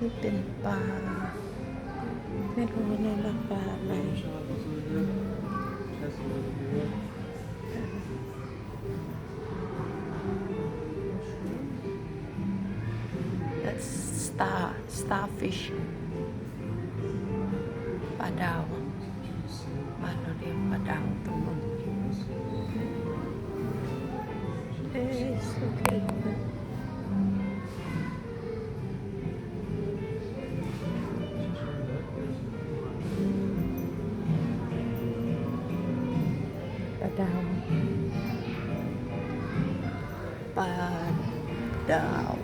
นี่เป็นปลา ไม่รู้นะว่าปลาอะไร That's star starfish ปลาดาว down. But down.